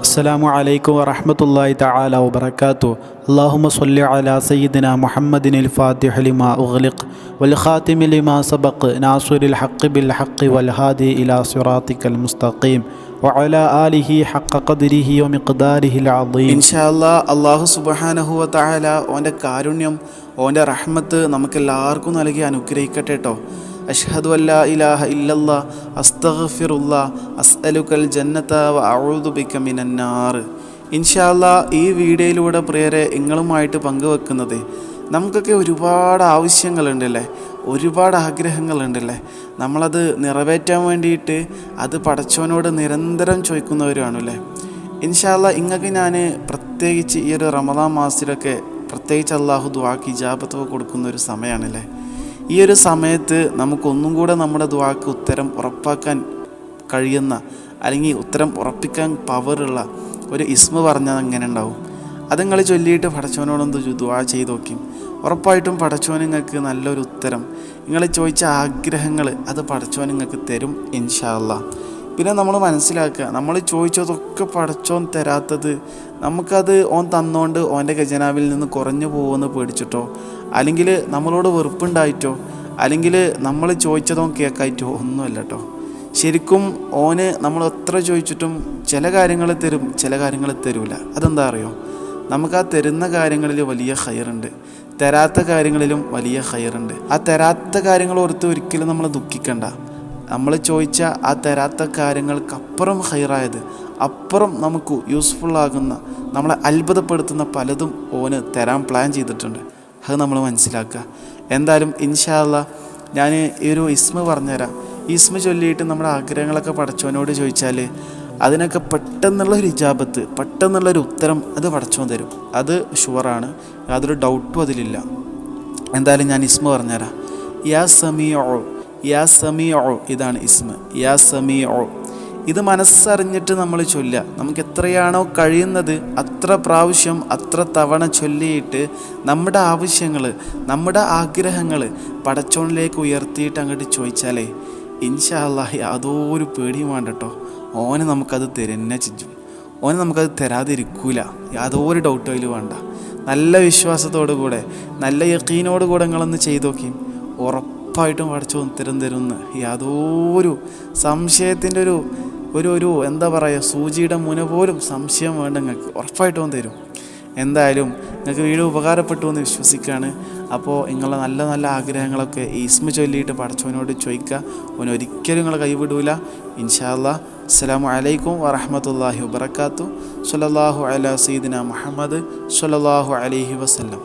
അസ്സാം വലൈക്കും വറഹമത്തല്ലാഹി തആല വാത്തു അള്ളാഹുമ സല്ലി അലാ സയ്യിദിന മുഹമ്മദിൻ അൽ ഫാത്തിഹ ലിമാ ഉഗ്ലിഖ് വൽ ലിമാ സബഖ് നാസുരിൽ ഹഖ് ബിൽ ഹഖ് വൽ ഹാദി ഇലാ മുസ്തഖീം അള്ളാഹു ആലിഹി ഹഖ ഖദ്രിഹി അല്ലാഹു സുബ്ഹാനഹു ഓന്റെ കാരുണ്യം ഓന്റെ റഹ്മത്ത് നമുക്കെല്ലാവർക്കും നൽകി അനുഗ്രഹിക്കട്ടെ കേട്ടോ അഷ്ഹദു അല്ലാ ഇലാഹ ഇല്ലല്ലാ അസ്തഗ്ഫിറുല്ലാ അസ്അലുക്കൽ ജന്നത വ അഊദു ബിക മിനന്നാർ ഇൻഷാല്ലാ ഈ വീഡിയോയിലൂടെ പ്രിയരെ നിങ്ങളുമായിട്ട് പങ്കുവെക്കുന്നത് നമുക്കൊക്കെ ഒരുപാട് ആവശ്യങ്ങളുണ്ടല്ലേ? ഒരുപാട് ആഗ്രഹങ്ങളുണ്ടല്ലേ? നമ്മളത് നിറവേറ്റാൻ വേണ്ടിയിട്ട് അത് പടച്ചവനോട് നിരന്തരം ചോദിക്കുന്നവരുമാണല്ലേ ഇൻഷാല്ല ഇങ്ങക്ക് ഞാൻ പ്രത്യേകിച്ച് ഈ ഒരു റമദാൻ മാസത്തിലൊക്കെ പ്രത്യേകിച്ച് അള്ളാഹു ദുവാക്ക് ഇജാബത്ത് കൊടുക്കുന്ന ഒരു സമയമാണല്ലേ ഈ ഒരു സമയത്ത് നമുക്കൊന്നും കൂടെ നമ്മുടെ ദുവാക്ക് ഉത്തരം ഉറപ്പാക്കാൻ കഴിയുന്ന അല്ലെങ്കിൽ ഉത്തരം ഉറപ്പിക്കാൻ പവറുള്ള ഒരു ഇസ്മ പറഞ്ഞാൽ അങ്ങനെ ഉണ്ടാവും? അത് നിങ്ങൾ ചൊല്ലിയിട്ട് പടച്ചവനോടൊന്ന് ദുവാ ചെയ്ത് നോക്കി. ഉറപ്പായിട്ടും പടച്ചോൻ നിങ്ങൾക്ക് നല്ലൊരു ഉത്തരം നിങ്ങൾ ചോദിച്ച ആഗ്രഹങ്ങൾ അത് പടച്ചോൻ നിങ്ങൾക്ക് തരും ഇൻഷാല്ല പിന്നെ നമ്മൾ മനസ്സിലാക്കുക നമ്മൾ ചോദിച്ചതൊക്കെ പടച്ചോൻ തരാത്തത് നമുക്കത് ഓൻ തന്നോണ്ട് ഓന്റെ ഖജനാവിൽ നിന്ന് കുറഞ്ഞു പോകുമെന്ന് പേടിച്ചിട്ടോ? അല്ലെങ്കിൽ നമ്മളോട് വെറുപ്പുണ്ടായിട്ടോ? അല്ലെങ്കിൽ നമ്മൾ ചോദിച്ചതോ കേൾക്കായിട്ടോ ഒന്നുമല്ല കേട്ടോ ശരിക്കും ഓന് നമ്മൾ എത്ര ചോദിച്ചിട്ടും ചില കാര്യങ്ങൾ തരും ചില കാര്യങ്ങൾ തരൂല. അതെന്താ അറിയോ? നമുക്ക് ആ തരുന്ന കാര്യങ്ങളിൽ വലിയ ഹയറുണ്ട് തരാത്ത കാര്യങ്ങളിലും വലിയ ഹയറുണ്ട് ആ തരാത്ത കാര്യങ്ങൾ ഓർത്ത് ഒരിക്കലും നമ്മൾ ദുഃഖിക്കണ്ട. നമ്മൾ ചോദിച്ച ആ തരാത്ത കാര്യങ്ങൾക്കപ്പുറം ഹൈറായത് അപ്പുറം നമുക്ക് യൂസ്ഫുൾ ആകുന്ന നമ്മളെ അത്ഭുതപ്പെടുത്തുന്ന പലതും ഓന് തരാൻ പ്ലാൻ ചെയ്തിട്ടുണ്ട്. അത് നമ്മൾ മനസ്സിലാക്കുക. എന്തായാലും ഇൻഷാല്ല ഞാൻ ഈ ഒരു ഇസ്മ പറഞ്ഞുതരാം. ഇസ്മ ചൊല്ലിയിട്ട് നമ്മുടെ ആഗ്രഹങ്ങളൊക്കെ പടച്ചവനോട് ചോദിച്ചാൽ അതിനൊക്കെ പെട്ടെന്നുള്ള ഒരു ഇജാബത്ത് പെട്ടെന്നുള്ളൊരു ഉത്തരം അത് പടച്ചോൻ തരും. അത് ഷുവറാണ് യാതൊരു ഡൗട്ടും അതിലില്ല. എന്തായാലും ഞാൻ ഇസ്മ പറഞ്ഞുതരാം. യാ സമീഒ യാ സമീഒ ഇതാണ് ഇസ്മ. യാ സമീഒ ഇത് മനസ്സറിഞ്ഞിട്ട് നമ്മൾ ചൊല്ലുക. നമുക്ക് എത്രയാണോ കഴിയുന്നത് അത്ര പ്രാവശ്യം അത്ര തവണ ചൊല്ലിയിട്ട് നമ്മുടെ ആവശ്യങ്ങൾ നമ്മുടെ ആഗ്രഹങ്ങൾ പടച്ചോണിലേക്ക് ഉയർത്തിയിട്ട് അങ്ങോട്ട് ചോദിച്ചാലേ ഇൻഷാല്ലാ അല്ലാഹ് ഒരു പേടിയും വേണ്ട കേട്ടോ ഓന് നമുക്കത് തരുന്നെ ചിഞ്ചും ഓന് നമുക്കത് തരാതിരിക്കൂല. യാതോ ഒരു ഡൗട്ടും അതിൽ വേണ്ട. നല്ല വിശ്വാസത്തോടു കൂടെ നല്ല യക്കീനോട് കൂടെ നിങ്ങളൊന്ന് ചെയ്തു നോക്കി. ഉറപ്പായിട്ടും പഠിച്ചു തരും തരുമെന്ന് യാതൊരു സംശയത്തിന്റെ ഒരു ഒരു ഒരു എന്താ പറയുക സൂചിയുടെ മുന പോലും സംശയം വേണ്ട നിങ്ങൾക്ക് ഉറപ്പായിട്ടും തരും. എന്തായാലും നിങ്ങൾക്ക് വീട് ഉപകാരപ്പെട്ടു എന്ന് വിശ്വസിക്കുകയാണ്. അപ്പോൾ നിങ്ങളുടെ നല്ല നല്ല ആഗ്രഹങ്ങളൊക്കെ ഈസ്മ ചൊല്ലിയിട്ട് പഠിച്ചവനോട് ചോദിക്കുക. അവൻ ഒരിക്കലും നിങ്ങളെ കൈവിടൂല. ഇൻഷാല്ല അസ്സലാമു അലൈക്കും വറഹമത്തല്ലാഹി വബർക്കാത്തു സല്ലല്ലാഹു അലാ സീദിന മുഹമ്മദ് സല്ലല്ലാഹു അലൈഹി വസല്ലം.